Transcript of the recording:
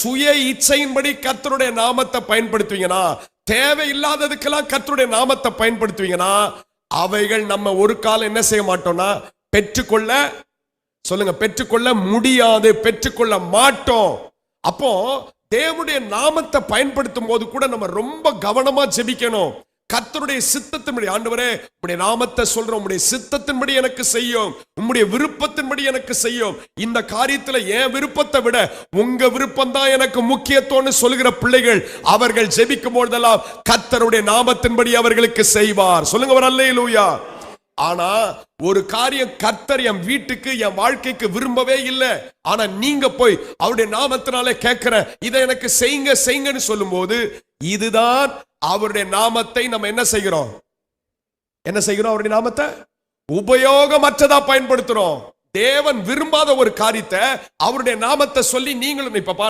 சுய இச்சையின்படி கத்தருடைய நாமத்தை பயன்படுத்துவீங்கன்னா தேவையில்லாததுக்கெல்லாம் கர்த்தருடைய நாமத்தை பயன்படுத்துவீங்கன்னா அவைகள் நம்ம ஒரு காலம் என்ன செய்ய மாட்டோம்னா பெற்றுக்கொள்ள சொல்லுங்க பெற்றுக்கொள்ள முடியாது பெற்றுக்கொள்ள மாட்டோம். அப்போ தேவனுடைய நாமத்தை பயன்படுத்தும் போது கூட நம்ம ரொம்ப கவனமா ஜெபிக்கணும். கத்தருடைய சித்தத்தின்படி ஆண்டவரே உடைய நாமத்தை சொல்றோம் உம்முடைய சித்தத்தின்படி எனக்கு செய்யும் உம்முடைய விருப்பத்தின்படி எனக்கு செய்யும். இந்த காரியத்துல என் விருப்பத்தை விட உங்க விருப்பம் தான் எனக்கு முக்கியத்துவம்னு சொல்லுகிற பிள்ளைகள் அவர்கள் ஜெபிக்கும் பொழுதெல்லாம் கத்தருடைய நாமத்தின்படி அவர்களுக்கு செய்வார். சொல்லுங்க ஒரு அல்லேலூயா. ஆனா ஒரு காரியம் கர்த்தர் என் வீட்டுக்கு என் வாழ்க்கைக்கு விரும்பவே இல்லை. ஆனா நீங்க போய் அவருடைய நாமத்தினாலே கேட்கிற இதை எனக்கு செய்யுங்க செய்யுங்கன்னு சொல்லும்போது இதுதான் அவருடைய நாமத்தை நம்ம என்ன செய்கிறோம்? என்ன செய்கிறோம் அவருடைய நாமத்தை? உபயோகமற்றதா பயன்படுத்துறோம். தேவன் விரும்பாத ஒரு காரியத்தை அவருடைய நாமத்தை சொல்லி நீங்களும் இப்ப